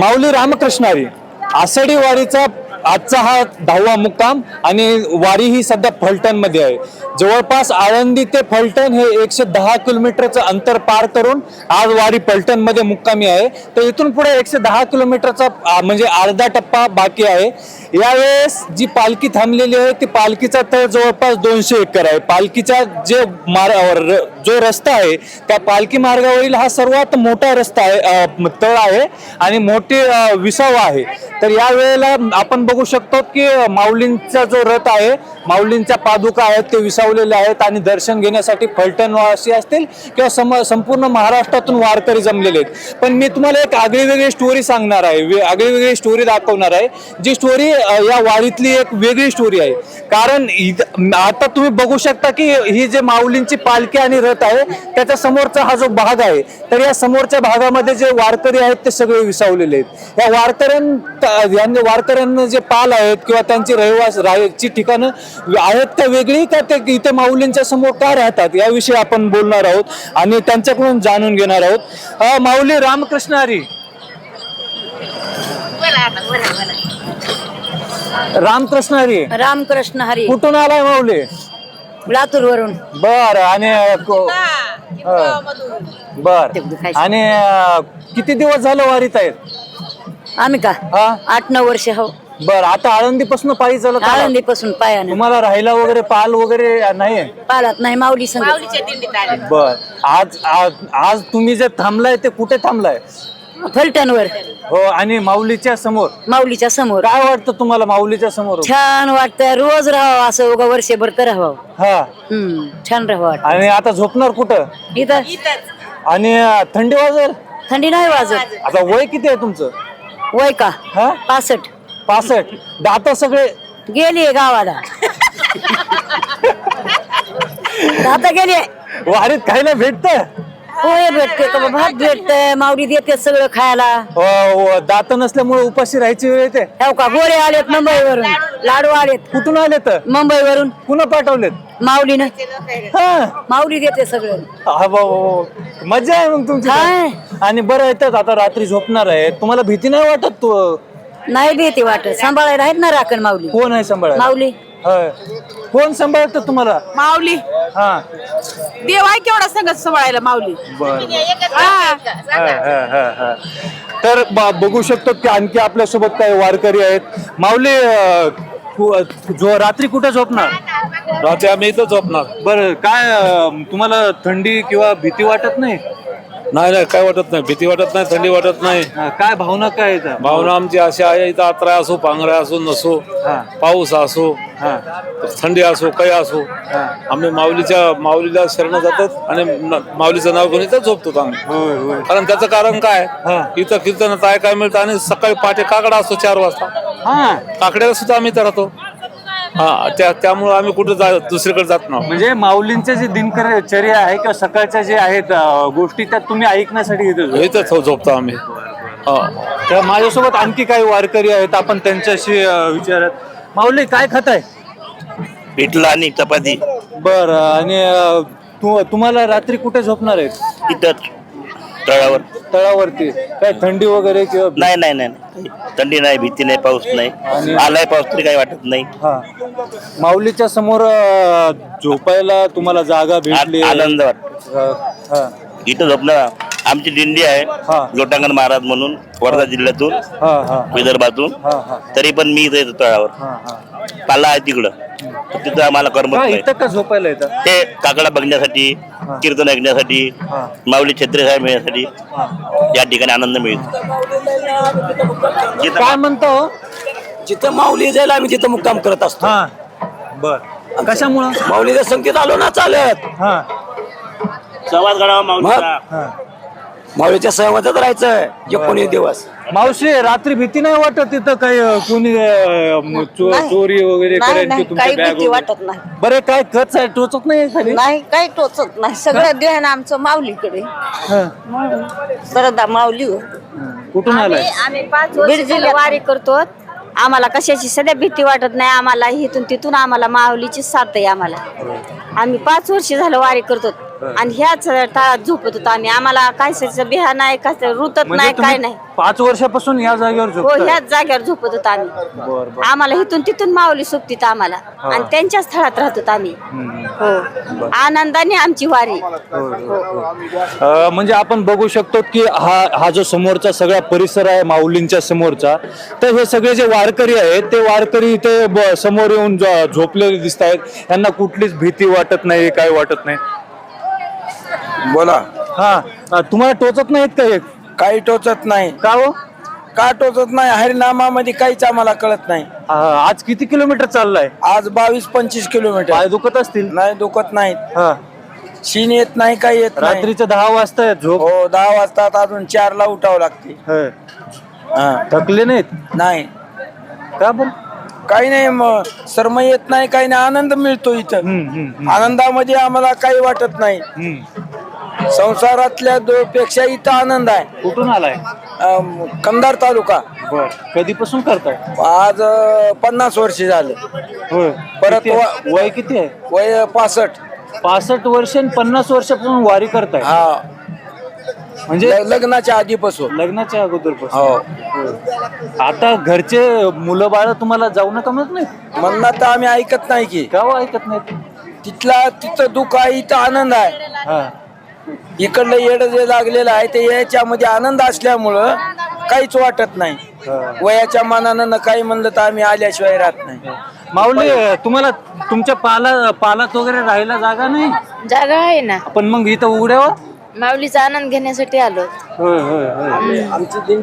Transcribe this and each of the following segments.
माऊली रामकृष्णारी आषाढी वारीचा आजचा हा दहावा मुक्काम आणि वारी ही सध्या फलटणमध्ये आहे. जवळपास आळंदी ते फलटण हे एकशे दहा किलोमीटरचं अंतर पार करून आज वारी फलटणमध्ये मुक्कामी आहे. तर इथून पुढे एकशे दहा किलोमीटरचा म्हणजे अर्धा टप्पा बाकी आहे. यावेळेस जी पालखी थांबलेली आहे ती पालखीचा तळ जवळपास दोनशे एकर आहे. पालखीचा जे मार र- जो रस्ता आहे त्या पालखी मार्गावरील हा सर्वात मोठा रस्ता आहे तळ आहे आणि मोठी विसावा आहे. तर या वेळेला आपण बघू शकतो की माऊलींचा जो रथ आहे माऊलींच्या पादुका आहेत ते विसावलेले आहेत आणि दर्शन घेण्यासाठी फलटणवासी असतील किंवा सम संपूर्ण महाराष्ट्रातून वारकरी जमलेले आहेत. पण मी तुम्हाला एक आगळी वेगळी स्टोरी सांगणार आहे वे- आगळी वेगळी स्टोरी दाखवणार आहे जी स्टोरी या वारीतली एक वेगळी स्टोरी आहे. कारण इथं- आता तुम्ही बघू शकता की ही जे माऊलींची पालखी आणि रथ आहे त्याच्या समोरचा हा जो भाग आहे तर या समोरच्या भागामध्ये जे वारकरी आहेत ते सगळे विसावलेले आहेत. या वारकऱ्यां यांनी वारकऱ्यांना जे पाल आहेत किंवा त्यांची रहिवास राहायची ठिकाणं आहेत का वेगळी का ते इथे माऊलींच्या समोर का राहतात? याविषयी आपण बोलणार आहोत आणि त्यांच्याकडून जाणून घेणार आहोत. माऊली रामकृष्ण हरी. रामकृष्ण हरी. रामकृष्ण हरी. कुठून आलाय माऊली? लातूर वरून बर आणि बर. आणि किती दिवस झालं वारीत आहेत? आम्ही का? आठ नऊ वर्ष हो. बर आता आळंदी पासून पायी चालत? आळंदी पासून पायाने. तुम्हाला राहायला वगैरे पाल वगैरे नाही पालात नाही माऊली संग बर आज आज आज तुम्ही जे थांबलाय ते कुठे थांबलाय? फलटणवर. हो आणि माऊलीच्या समोर. माऊलीच्या समोर. काय वाटतं तुम्हाला माऊलीच्या समोर? छान वाटतंय रोज राहावं असं उगा वर्षभर तर राहावं. हा. हम्म छान राहावं वाटत आणि आता झोपणार कुठं? इथं. आणि अं, थंडी वाजेल? थंडी नाही वाजत. आता वय किती आहे तुमचं? वय का? हा? पासष्ट. पासष्ट. दात सगळे. गेली गावाला. आता गेली वारीत खायला भेटत? पोहे भेटते. भात भेटतंय माऊली देते सगळं खायला. दात नसल्यामुळे उपाशी राहायची वेळ येते. हो का? गोरे आलेत मुंबईवरून. लाडू आलेत. कुठून आले तर मुंबईवरून. कुणा पाठवलेत? माऊलीनं. हा. माऊली देते सगळं. हा, वा, वा, वा. मजा आहे मग तुमची. आणि बरं येतात आता रात्री झोपणार आहे. तुम्हाला भीती नाही वाटत तू? नाही भीती वाटत. सांभाळायला आहेत ना राखण माऊली? कोण आहे सांभाळ माऊली. कोण सांभाळतं तुम्हाला? माऊली. हा. देव आहे केवढा संगत सांभाळायला माऊली. बर हा. तर ब- बघू शकतो की आणखी आपल्यासोबत काही वारकरी आहेत. माऊली अं, कु- जो रात्री कुठे झोपणार? रात्री आम्ही इथं झोपणार. बर काय अं, तुम्हाला थंडी किंवा भीती वाटत नाही? नाही नाही काय वाटत नाही. भीती वाटत नाही थंडी वाटत नाही. हा, काय भावना काय आहेत? भावना आमची अशी आहे इथं आत्रा असो पांघरा असो नसो हा. पाऊस असो हा. थंडी असो काही असो आम्ही माऊलीच्या माऊलीला शरण जातात आणि न- माऊलीचं नाव घेऊन इथं झोपतो आम्ही. होय होय. कारण त्याचं कारण काय? हा. इथं कीर्तनात आहे काय मिळतं आणि सकाळी पहाटे काकडा असतो चार वाजता. हा. काकड्याला सुद्धा आम्ही इथं राहतो हा त्या त्यामुळे आम्ही कुठं जा दुसरीकडे जात नाही. म्हणजे माऊलींचे जे दिनचर्या आहे किंवा सकाळच्या जे आहेत अं, गोष्टी त्या तुम्ही ऐकण्यासाठी इथे झोपता. इथं झो- झोपतो आम्ही. हा. तर माझ्यासोबत आणखी काही वारकरी आहेत आपण त्यांच्याशी अं, विचारत. माऊली काय खात आहे? पिठलं आणि चपाती. बर आणि अं, तू तुम्हाला रात्री कुठे झोपणार आहेत? इथंच. तळावर. तळावरती. काय थंडी वगैरे किंवा नाही नाही नाही नाही. थंडी नाही भीती नाही पाऊस नाही. आलाय पाऊस तरी काही वाटत नाही. हा. माऊलीच्या समोर अं, झोपायला तुम्हाला जागा भेटली. आ- आनंद वाटतो. हा, इथं झोपणार आमची दिंडी हा. आहे लोटांगण महाराज म्हणून वर्धा जिल्ह्यातून हा, हा, विदर्भातून. हा, हा, तरी पण मी इथं येतो तळावर. हा, हा. पाला आहे तिकडं. तर तिथं आम्हाला करमत का नाही. इथं का झोपायला येतं ते काकडा बघण्यासाठी कीर्तन ऐकण्यासाठी. माऊली छत्री साहेब मिळण्यासाठी या ठिकाणी आनंद मिळतो. जिथं काय म्हणतो? जिथं माऊली जाईल आम्ही तिथं मुक्काम करत असतो. हा. बर. कशामुळं? माऊलीच्या संकेत आलो ना चालत. हा. संवाद घडावा माऊलीचा हा. माऊलीच्या सहमतच राहायचं एकोणीस दिवस. मावशी रात्री भीती नाही वाटत तिथं काही अं, कोणी अं, चोरी वगैरे नाही करेल नाही की तुमच्या काही भीती? वाटत नाही. बरं काय खच आहे? टोचत नाही खाली? नाही काही टोचत नाही. सगळं ध्यान आमचं माऊलीकडे. हा. सरदा माऊली कुठून आलाय? आम्ही पाच वर्ष झालं वारी करतो. आम्हाला कशाची सध्या भीती वाटत नाही. आम्हाला इथून तिथून आम्हाला माऊलीची साथ आहे आम्हाला. आम्ही पाच वर्ष झालं वारी करतो. आणि ह्याच टाळात झोपत होतो आम्ही. आम्हाला काय बिहा नाही काय रुतत म्हणजे नाही काय तुम्ही नाही. पाच वर्षापासून या जागेवर हो झोपताय? ह्याच जागेवर झोपत होतो आम्ही. आम्हाला इथून तिथून माऊली सोबतीत आम्हाला. आणि त्यांच्या स्थळात राहत होतो आम्ही. हो. आनंदाने आमची वारी. अ, म्हणजे आपण बघू शकतो की हा हा जो समोरचा सगळा परिसर आहे माऊलींच्या समोरचा तर हे सगळे जे वारकरी आहेत ते वारकरी इथे ब- समोर येऊन ज- झोपलेले दिसत आहेत यांना कुठलीच भीती वाटत नाही काय वाटत नाही. बोला. हा अ, तुम्हाला टोचत नाहीत का हे? काही टोचत नाही. का हो? का टोचत नाही? हरिनामामध्ये काहीच आम्हाला कळत नाही. अ, आज किती किलोमीटर चाललाय? आज बावीस पंचवीस किलोमीटर. पाय दुखत असतील? नाही दुखत नाहीत. हा. शीन येत नाही काही येत नाही. रात्रीचे दहा वाजता झोप? हो दहा वाजतात अजून चार ला उठावं लागते. होय. हा. थकले नाहीत? नाही. का बरं? काही नाही मग शर्म येत नाही काही नाही. आनंद मिळतो इथं. आनंदामध्ये आम्हाला काही वाटत नाही. संसारातल्या दो पेक्षा इथं आनंद आहे. कुठून आलाय? अम, कंधार तालुका. बर. कधीपासून करताय? आज अ, पन्नास वर्ष झाले. होय. परत किती आहे? वा- वय किती आहे? वय पासष्ट. पासष्ट वर्ष आणि पन्नास वर्षापासून वारी करताय? हा. म्हणजे ल- लग्नाच्या आधीपासून. लग्नाच्या अगोदर हो. आता घरचे मुलं बाळ तुम्हाला जाऊ नका म्हणत नाही म्हणणं तर आम्ही ऐकत नाही की. का हो ऐकत नाहीत? तिथला तिथं दुःख आहे इथं आनंद आहे. हा. इकडलं येड जे लागलेलं आहे ते याच्यामध्ये आनंद असल्यामुळं काहीच वाटत नाही. वयाच्या मानानं न काही म्हणलं तर आम्ही आल्याशिवाय राहत नाही. माऊली तुम्हाला तुमच्या पाला पालात वगैरे राहायला जागा नाही? जागा आहे ना. पण मग इथं उघड्यावर? माऊलीचा आनंद घेण्यासाठी आलो. होय होय होय.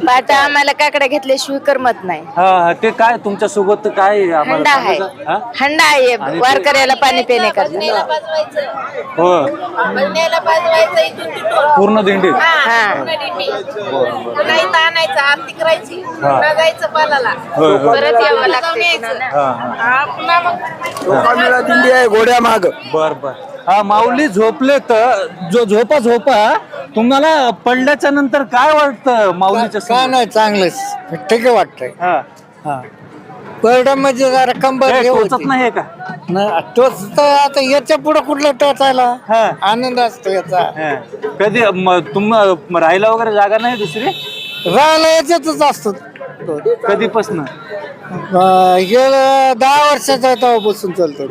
आता आम्हाला काकडा घेतल्याशिवाय करमत नाही. हा हा, ते काय तुमच्यासोबत काय आहे आम्हाला हंडा आहे. सांगायचं? हा? हंडा आहे आणि ते- वारकऱ्याला पाणी पिण्याकरता हो. पूर्ण दिंडी. हा आणायचं आरती करायची पुन्हा जायचं पालाला. होय होय. परत यावं लागतं हा हा. हा, पुन्हा मग. लोकांना दिंडी आहे घोड्या माग बर बर. हा माऊली झोपले तर जो झोपा झोपा तुम्हाला पडल्याच्या नंतर काय वाटतं माऊलीच्या का समोर? नाही चांगलंच ठीक वाटतंय. हा. हा. परडा म्हणजे जरा कंबर हे हे टोचत होती. नाही का? नाही, तोच तर आता याच्यापुढे कुठलं टोचायला? हा. आनंद असतो याचा. हा. कधी म- तुम म- राहायला वगैरे जागा नाही दुसरी? राहायला याच्यातच असतो. कधीपासून? अं, गेलं दहा वर्षाचा तेव्हापासून चालतो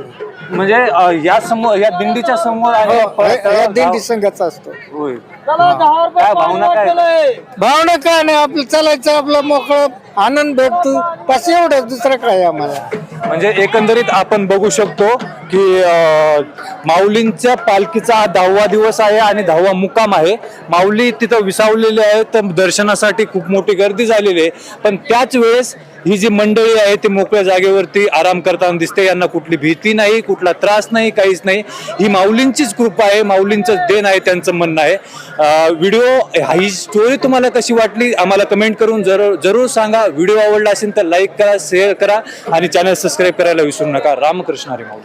म्हणजे अ, या समोर या दिंडीच्या समोर आहे हो, गाव- दिंडी संघाचा असतो. होय. काय भावना काय? भावना काय नाही आपलं चालायचं आपलं मोकळं. आनंद भेटतो. बस एवढं दुसरं काय आम्हाला. म्हणजे एकंदरीत आपण बघू शकतो की माऊलींच्या पालखीचा हा दहावा दिवस आहे आणि दहावा मुक्काम आहे. माऊली तिथं विसावलेली आहे तर दर्शनासाठी खूप मोठी गर्दी झालेली आहे. पण त्याच वेळेस ही जी मंडळी आहे ती मोकळ्या जागेवरती आराम करताना दिसते. यांना कुठली भीती नाही कुठला त्रास नाही काहीच नाही. ही माऊलींचीच कृपा आहे माऊलींचं देण आहे त्यांचं म्हणणं आहे. अ, व्हिडिओ ही स्टोरी तुम्हाला कशी वाटली? आम्हाला कमेंट करून जरूर जरूर सांगा. व्हिडिओ आवडला असेल तर लाईक करा शेअर करा आणि चॅनल सबस्क्राईब करायला विसरू नका. रामकृष्ण हरी माऊली.